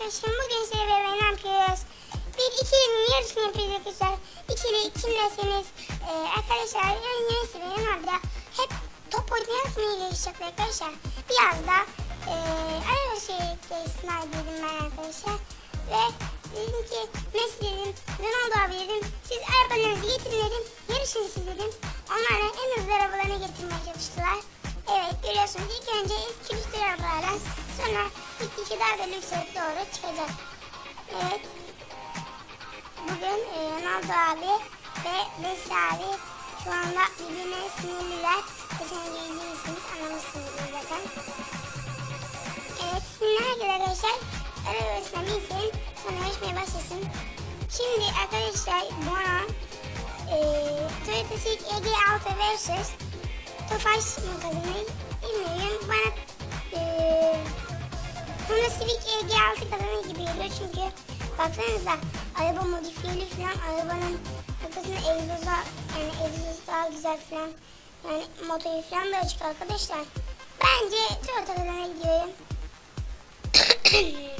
arkadaşlarım bugün size beraber ne yapıyoruz? Bir ikilinin yarışını yapıyoruz arkadaşlar. İkili kimdesiniz? Ee, arkadaşlar yani Yunus ve Leonardo hep top oynayarak mı yarışacaklar arkadaşlar? Biraz da e, araba şehirde dedim ben arkadaşlar. Ve dedim ki Messi dedim, Ronaldo abi dedim. Siz arabalarınızı daha da lükse doğru çıkacak. Evet. Bugün e, Ronaldo abi ve Messi abi şu anda birbirine sinirliler. Geçen izlemişsiniz anlamışsınız zaten. Evet şimdi herkese arkadaşlar arabasına binsin sonra yarışmaya başlasın. Şimdi arkadaşlar bana e, Toyota Civic EG6 vs Tofaş kazanır bilmiyorum. Bana e, Honda Civic EG6 kazanır gibi geliyor çünkü baksanıza araba modifiyeli falan arabanın arkasında egzoza yani egzoz daha güzel falan yani motoru falan da açık arkadaşlar. Bence Toyota kazanır gidiyorum.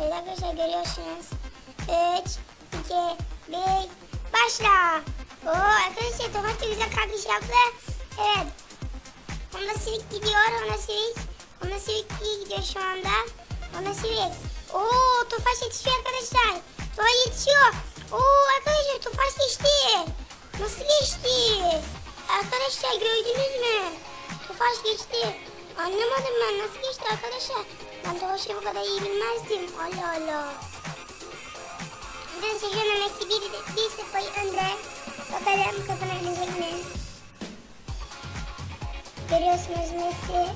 evet arkadaşlar görüyorsunuz. 3, 2, 1, başla. Oo arkadaşlar da güzel kalkış yaptı. Evet. Civic gidiyor. Honda Civic. Honda Civic iyi gidiyor şu anda. Honda Civic. Oo Tofaş yetişiyor arkadaşlar. Tofaş yetişiyor. Oo arkadaşlar Tofaş geçti. Nasıl geçti? Arkadaşlar gördünüz mü? Tofaş geçti. Anlamadım ben nasıl geçti arkadaşlar. Ben Tofaş'ı bu kadar iyi bilmezdim. Allah Allah. Dün Sejana Messi 1-0 önde. Bakalım kazanabilecek mi? Görüyorsunuz Messi.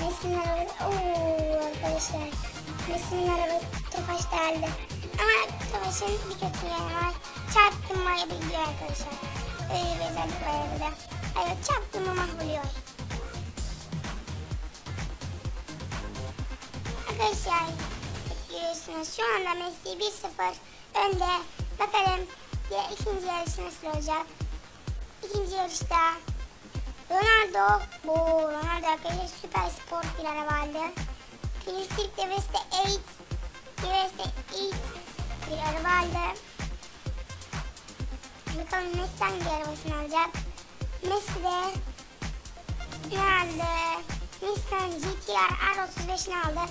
Messi'nin arabası. Oo arkadaşlar. Messi'nin arabası Tofaş değerli. Ama Tofaş'ın bir kötü yanı var. Çarptım gidiyor arkadaşlar. Öyle bir özellik var arabada. Evet çarptım mı mahvoluyor. Arkadaşlar görüyorsunuz şu anda Messi 1-0 önde. Bakalım diye ikinci yarış nasıl olacak? İkinci yarışta Ronaldo, bu Ronaldo arkadaşlar süper spor bir arabaydı. Klasik de Veste 8, Veste 8 bir arabaydı. Bakalım Messi hangi arabasını alacak? Messi de Ronaldo Nissan GTR R35'ini aldı.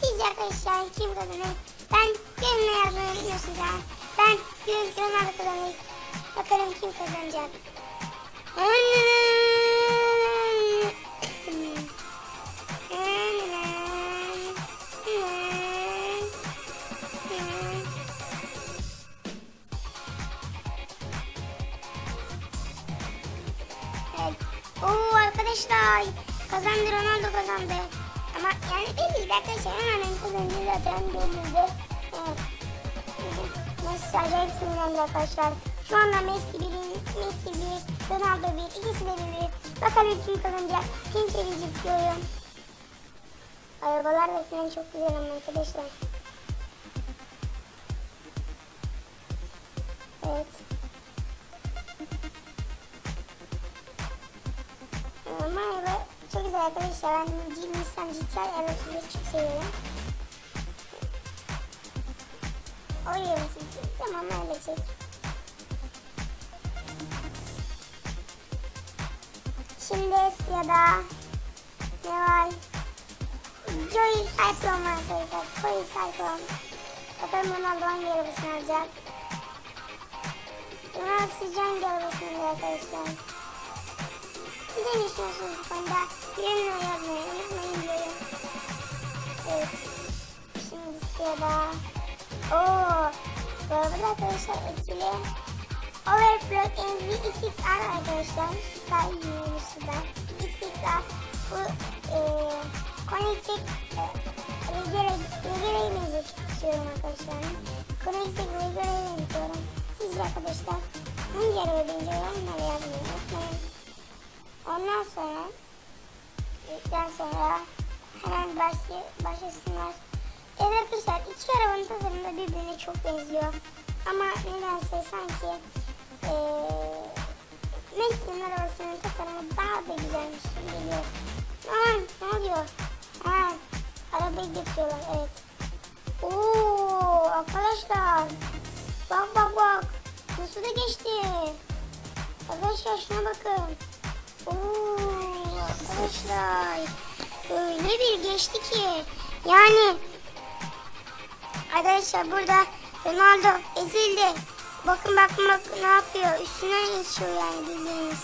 Siz arkadaşlar kim kazanır? Ben yorumla yazmayı unutmuyorsunuz ha. Ben Ronaldo kazanır. Bakalım kim kazanacak. Evet. Arkadaşlar Ronaldo'nun kazandığı zaten belliydi. Evet. Messi arkadaşlar. Şu anda Messi 1, Messi 1, Ronaldo 1, ikisi de 1. Bakalım kim kazanacak, kim çevirecek diyorum. Arabalar ve falan çok güzel ama arkadaşlar. Evet. Çok güzel arkadaşlar. Ben Nissan GTR arabasını çok seviyorum. Oraya nasıl Tamam öyle çek. Şimdi sırada ne var? Joy Cyclone var arkadaşlar. Joy Cyclone. Bakalım Ronaldo hangi arabasını alacak? Ronaldo hangi arabasını alacak arkadaşlar? Siz ne düşünüyorsunuz bu konuda? Yorumlara yazmayı unutmayın diyorum. Evet. Şimdi sırada Ooo. Arada arkadaşlar etkili. Overflow MV XXR arkadaşlar. Süper yürüyüşü da. XXR bu e, Connected Regere'yi benziyorum arkadaşlar. Connected Regere'yi benziyorum. Sizce arkadaşlar hangi araba benziyor onları yazmayı unutmayın. Ondan sonra ilkten sonra hemen başlı, başlasınlar. Evet arkadaşlar iki arabanın tasarımı birbirine çok benziyor. Ama nedense sanki ee, Messi'nin arabasının tasarımı daha da güzelmiş gibi geliyor. Aman ne oluyor? istiyorlar. Evet. Oo arkadaşlar. Bak bak bak. Nasıl da geçti. Arkadaşlar şuna bakın. Oo arkadaşlar. Öyle bir geçti ki. Yani arkadaşlar burada Ronaldo ezildi. Bakın bakın bakın ne yapıyor. Üstüne geçiyor yani bildiğiniz.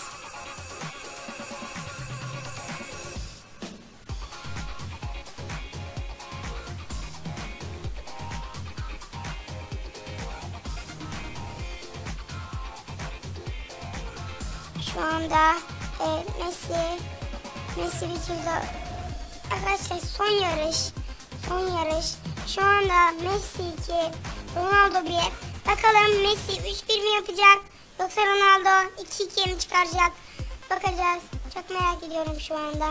Şu anda e, Messi Messi bitirdi. Arkadaşlar son yarış. Son yarış. Şu anda Messi 2, Ronaldo 1. Bakalım Messi 3-1 mi yapacak? Yoksa Ronaldo 2-2 mi çıkaracak? Bakacağız. Çok merak ediyorum şu anda.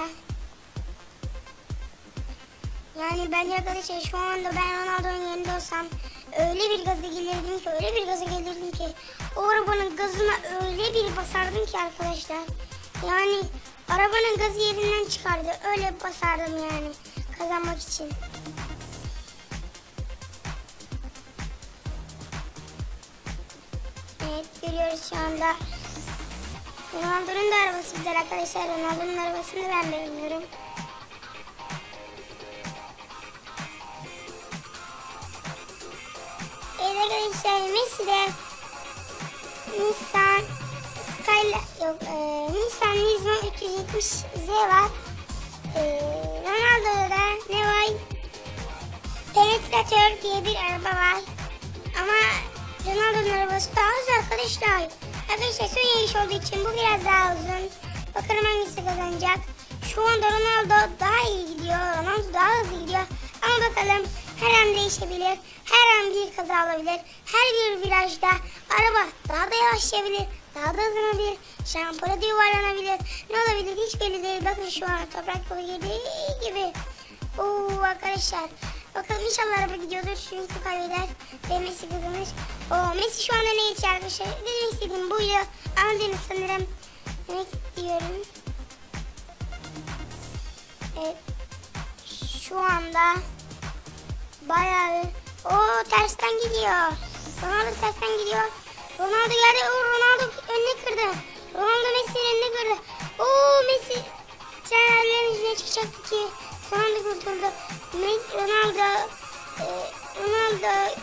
Yani bence arkadaşlar şu anda ben Ronaldo'nun yerinde olsam öyle bir gaza gelirdim ki öyle bir gaza gelirdim ki o arabanın gazına öyle bir basardım ki arkadaşlar. Yani arabanın gazı yerinden çıkardı. Öyle basardım yani kazanmak için. Evet görüyoruz şu anda. Ronaldo'nun da arabası güzel arkadaşlar. Ronaldo'nun arabasını ben beğeniyorum. Evet arkadaşlar Messi de Nissan yok e, Nissan Nismo 370Z var. E, Ronaldo'da da ne var? Penetratör diye bir araba var. Ama Ronaldo'nun arabası daha hızlı arkadaşlar. Arkadaşlar son yarış olduğu için bu biraz daha uzun. Bakalım hangisi kazanacak. Şu anda Ronaldo daha iyi gidiyor. Ronaldo daha hızlı gidiyor. Ama bakalım her an değişebilir. Her an bir kaza olabilir. Her bir virajda araba daha da yavaşlayabilir. Daha da hızlanabilir. Şampiyona da yuvarlanabilir. Ne olabilir hiç belli değil. Bakın şu an toprak yolu girdiği gibi. Oo arkadaşlar. Bakalım inşallah araba gidiyordur. Çünkü kaybeder. Ve Messi kazanır. Oo, Messi şu anda ne geçiyor arkadaşlar? Demek istediğim buydu. Anladınız sanırım. Demek istiyorum. Evet. Şu anda bayağı o tersten gidiyor. Ronaldo tersten gidiyor. Ronaldo geldi. Oo, Ronaldo önüne kırdı. Ronaldo Messi'nin önüne kırdı. Oo Messi çaylarların içine çıkacaktı ki Ronaldo kurtuldu. Messi, Ronaldo e, Ronaldo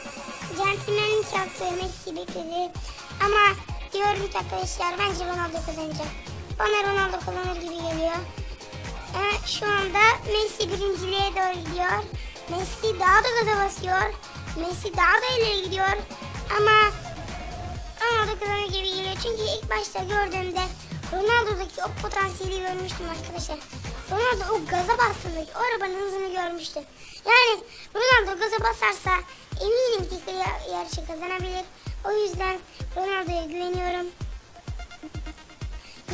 centilmenlik yaptı. Messi bekledi. Ama diyorum ki arkadaşlar bence Ronaldo kazanacak. Bana Ronaldo kazanır gibi geliyor. Evet, şu anda Messi birinciliğe doğru gidiyor. Messi daha da gaza basıyor. Messi daha da ileri gidiyor. Ama Ronaldo kazanır gibi. Çünkü ilk başta gördüğümde Ronaldo'daki o potansiyeli görmüştüm arkadaşlar. Ronaldo o gaza bastığında o arabanın hızını görmüştüm. Yani Ronaldo gaza basarsa eminim ki yarışı kazanabilir. O yüzden Ronaldo'ya güveniyorum.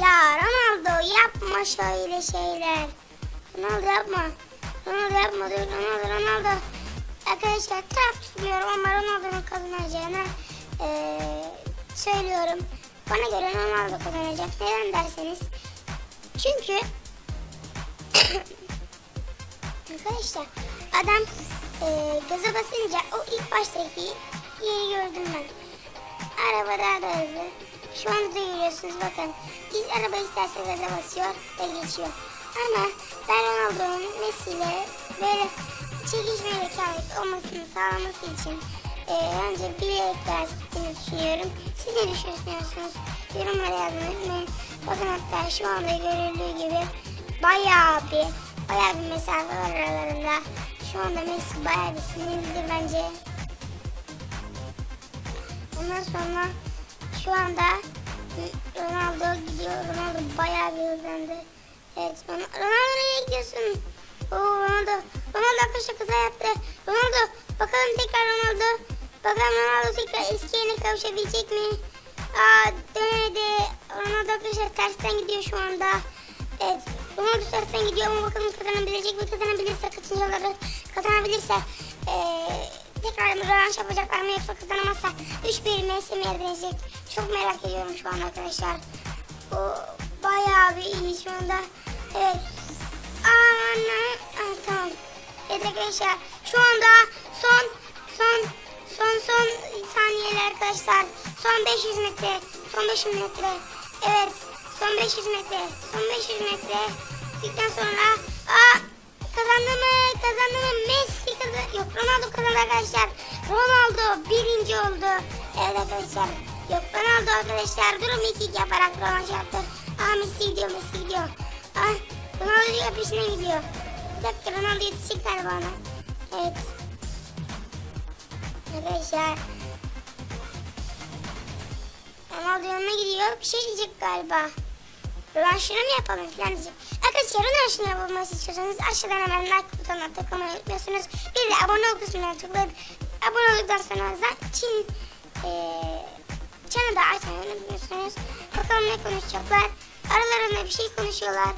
Ya Ronaldo yapma şöyle şeyler. Ronaldo yapma. Ronaldo yapma diyor. Ronaldo Ronaldo. Arkadaşlar taraf tutmuyorum ama Ronaldo'nun kazanacağını ee, söylüyorum. Bana göre Ronaldo kazanacak. Neden derseniz. Çünkü arkadaşlar adam e, gaza basınca o ilk baştaki yeri gördüm ben. Araba daha da hızlı. Şu anda da görüyorsunuz bakın. Biz araba isterse gaza basıyor ve geçiyor. Ama ben Ronaldo'nun Messi ile böyle çekişme rekabet olmasını sağlaması için e, önce bilerek ders düşünüyorum. Siz ne düşünüyorsunuz? Yorumlara yazmayı unutmayın. Bakın hatta şu anda görüldüğü gibi bayağı bir bayağı bir mesafe var aralarında. Şu anda Messi bayağı bir sinirlidir bence. Ondan sonra şu anda Ronaldo gidiyor. Ronaldo bayağı bir hızlandı. Evet Ronaldo nereye gidiyorsun? Oo Ronaldo. Ronaldo arkadaşlar kaza yaptı. Ronaldo. Bakalım Ronaldo tekrar eski yerine kavuşabilecek mi? Aa dönemedi. Ronaldo arkadaşlar tersten gidiyor şu anda. Evet Ronaldo tersten gidiyor ama bakalım kazanabilecek mi? Kazanabilirse kaçıncı olarak kazanabilirse ee, tekrar rövanş yapacaklar mı yoksa kazanamazsa 3-1 Messi mi edecek? Çok merak ediyorum şu an arkadaşlar. O bayağı bir iyi şu anda. Evet. Ana, ah, tamam. Evet arkadaşlar. Şu anda son son son saniyeler arkadaşlar. Son 500 metre. Son 500 metre. Evet. Son 500 metre. Son 500 metre. Bittikten sonra aa kazandı mı? Kazandı mı? Messi kazandı. Yok Ronaldo kazandı arkadaşlar. Ronaldo birinci oldu. Evet arkadaşlar. Yok Ronaldo arkadaşlar durum 2 yaparak rövanş yaptı. Aa Messi gidiyor Messi gidiyor. Ah Ronaldo peşine gidiyor. Bir dakika Ronaldo yetişecek galiba ona. Evet. Arkadaşlar. Ronaldo yanına gidiyor. Bir şey diyecek galiba. Rövanşını mı yapalım falan diyecek. Arkadaşlar rövanşını yapılması istiyorsanız aşağıdan hemen like butonuna tıklamayı unutmuyorsunuz. Bir de abone ol kısmına tıklayıp abone olduktan sonra zaten Çin eee Çanı da açmayı unutmuyorsunuz. Bakalım ne konuşacaklar. Aralarında bir şey konuşuyorlar.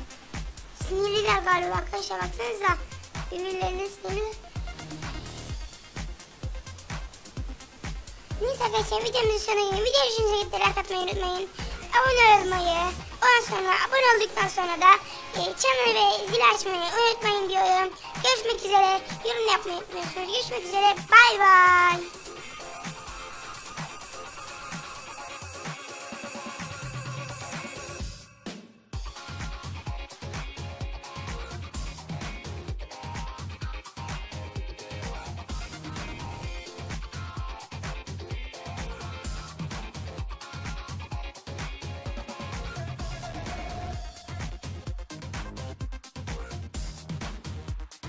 Sinirliler galiba arkadaşlar baksanıza. Birbirlerine sinirli. Arkadaşlar videomuzun sonuna gelin. Video hoşunuza gitti. Like atmayı unutmayın. Abone olmayı. Ondan sonra abone olduktan sonra da e, channel ve zil açmayı unutmayın diyorum. Görüşmek üzere. Yorum yapmayı unutmuyorsunuz. Görüşmek üzere. Bay bay.